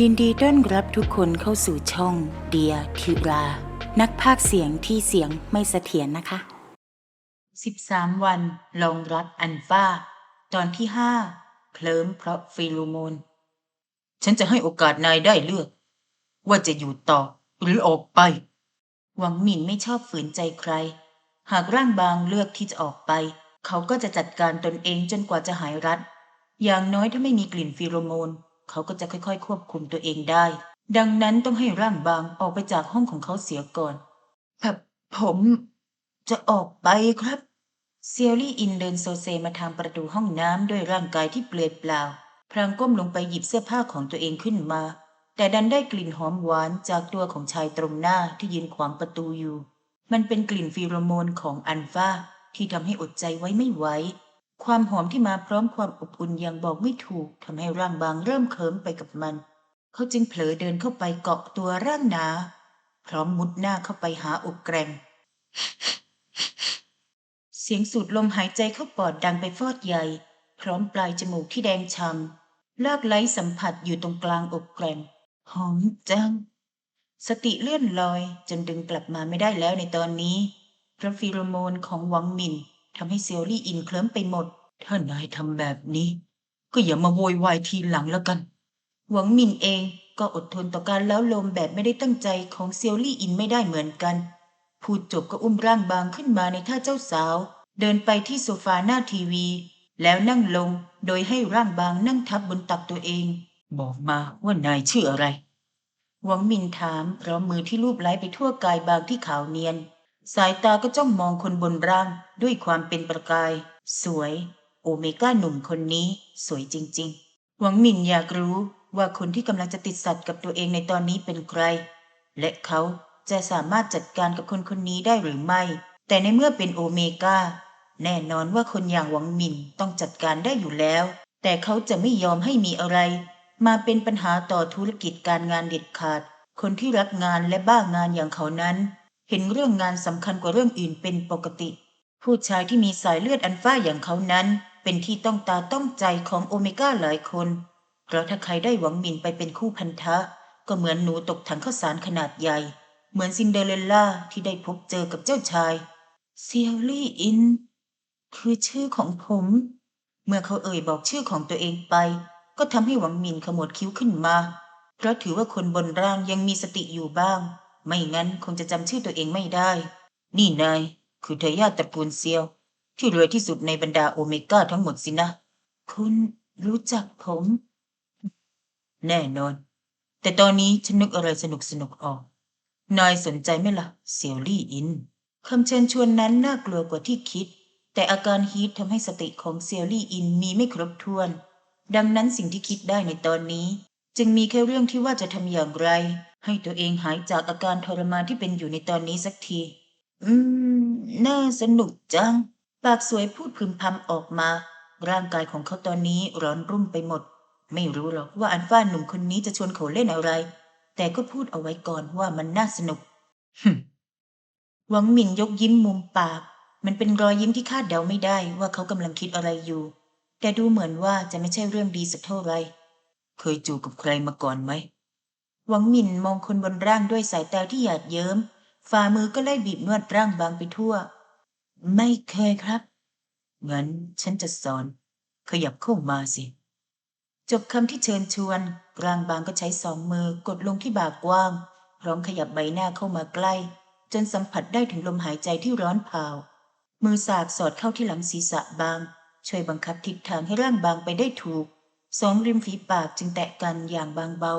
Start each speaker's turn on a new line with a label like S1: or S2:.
S1: ยินดีต้อนรับทุกคนเข้าสู่ช่องเดียทิรา นักพากย์เสียงที่เสียงไม่เสถียรนะคะ 13 วันลองรักอันฟ้า ตอนที่5เคลิ้มเพราะฟีโรโมน ฉันจะให้โอกาสนายได้เลือก ว่าจะอยู่ต่อหรือออกไป หวังหมินไม่ชอบฝืนใจใคร หากร่างบางเลือกที่จะออกไป เขาก็จะจัดการตนเองจนกว่าจะหายรัด อย่างน้อยถ้าไม่มีกลิ่นฟีโรโมน เขาก็จะค่อยๆ ควบคุมตัวเองได้ ดังนั้นต้องให้ร่างบางออกไปจากห้องของเขาเสียก่อนแบบผมจะออกไปครับ เซียรี่อินเดินโซเซมาทางประตูห้องน้ำด้วยร่างกายที่เปลือยเปล่าพรางก้มลงไปหยิบเสื้อผ้าของตัวเองขึ้นมา แต่ดันได้กลิ่นหอมหวานจากตัวของชายตรงหน้าที่ยืนขวางประตูอยู่ มันเป็นกลิ่นฟีโรโมนของอันฟาที่ทำให้อดใจไว้ไม่ไหว ความหอมที่มาพร้อมความอบอุ่นย่างบอกไม่ถูกทำให้ร่างบางเริ่มเคิมไปกับมัน เขาจึงเผลอเดินเข้าไปเกาะตัวร่างหนา พร้อมมุดหน้าเข้าไปหาอกแกรงเสียงสูดลมหายใจเข้าปอดดังไปฟอดใหญ่ พร้อมปลายจมูกที่แดงฉ่ำลากไหลสัมผัสอยู่ตรงกลางอกแกรงหอมจัง สติเลื่อนลอยจนดึงกลับมาไม่ได้แล้วในตอนนี้เพราะฟีโรโมนของหวังมิน ทำให้เซียวลี่อินเคลิ้มไปหมด ถ้านายทำแบบนี้ ก็อย่ามาโวยวายทีหลังแล้วกัน หวังมินเองก็อดทนต่อการเล้าลมแบบไม่ได้ตั้งใจของเซียวลี่อินไม่ได้เหมือนกัน พูดจบก็อุ้มร่างบางขึ้นมาในท่าเจ้าสาว เดินไปที่โซฟาหน้าทีวี แล้วนั่งลงโดยให้ร่างบางนั่งทับบนตักตัวเอง บอกมาว่านายชื่ออะไรหวังมินถามพร้อมมือที่ลูบไล้ไปทั่วกายบางที่ขาวเนียน สายตาก็จ้องมองคนบนร่างด้วยความเป็นประกาย สวย โอเมก้าหนุ่มคนนี้ สวยจริง ๆ หวังหมินอยากรู้ว่าคนที่กำลังจะติดสัตว์กับตัวเองในตอนนี้เป็นใคร และเขาจะสามารถจัดการกับคนคนนี้ได้หรือไม่ แต่ในเมื่อเป็นโอเมก้าแน่นอนว่าคนอย่างหวังหมินต้องจัดการได้อยู่แล้ว แต่เขาจะไม่ยอมให้มีอะไร มาเป็นปัญหาต่อธุรกิจการงานเด็ดขาด คนที่รักงานและบ้างานอย่างเขานั้น เห็นเรื่องงานสำคัญกว่าเรื่องอื่นเป็นปกติ ผู้ชายที่มีสายเลือดอันฟ้าอย่างเขานั้น เป็นที่ต้องตาต้องใจของโอเมก้าหลายคน เพราะถ้าใครได้หวังมินไปเป็นคู่พันธะ ก็เหมือนหนูตกถังข้าวสารขนาดใหญ่ เหมือนซินเดอเรลล่าที่ได้พบเจอกับเจ้าชายเซียลี่อินคือชื่อของผม เมื่อเขาเอ่ยบอกชื่อของตัวเองไป ก็ทำให้หวังมินขมวดคิ้วขึ้นมา เพราะถือว่าคนบนร่างยังมีสติอยู่บ้าง ไม่งั้นคงจะจำชื่อตัวเองไม่ได้ นี่นายคือทายาทตระกูลเซียว ที่รวยที่สุดในบรรดาโอเมก้าทั้งหมดสินะ คุณรู้จักผม แน่นอน แต่ตอนนี้ฉันนึกอะไรสนุกสนุกออก นายสนใจไหมล่ะ เซียวลี่อินคำเชิญชวนนั้นน่ากลัวกว่าที่คิด แต่อาการฮีททำให้สติของเซียวลี่อินมีไม่ครบถ้วน ดังนั้นสิ่งที่คิดได้ในตอนนี้ จึงมีแค่เรื่องที่ว่าจะทำอย่างไร ให้ตัวเองหายจากอาการทรมานที่เป็นอยู่ในตอนนี้สักที อืม น่าสนุกจัง ปากสวยพูดพึมพำออกมา ร่างกายของเขาตอนนี้ร้อนรุ่มไปหมด ไม่รู้หรอกว่าอันฟ้าหนุ่มคนนี้จะชวนเขาเล่นอะไร แต่ก็พูดเอาไว้ก่อนว่ามันน่าสนุกฮึหวังหมินยกยิ้มมุมปาก มันเป็นรอยยิ้มที่คาดเดาไม่ได้ว่าเขากำลังคิดอะไรอยู่ แต่ดูเหมือนว่าจะไม่ใช่เรื่องดีสักเท่าไหร่ เคยจูบกับใครมาก่อนไหม หวังหมินมองคนบนร่างด้วยสายตาที่หยาดเยิ้ม ฝ่ามือก็ไล่บีบนวดร่างบางไปทั่ว ไม่เคยครับ งั้นฉันจะสอน ขยับเข้ามาสิ จบคำที่เชิญชวนร่างบางก็ใช้สองมือกดลงที่บ่ากว้าง พร้อมขยับใบหน้าเข้ามาใกล้ จนสัมผัสได้ถึงลมหายใจที่ร้อนเผา มือสากสอดเข้าที่หลังศีรษะบาง ช่วยบังคับทิศทางให้ร่างบางไปได้ถูก สองริมฝีปากจึงแตะกันอย่างบางเบา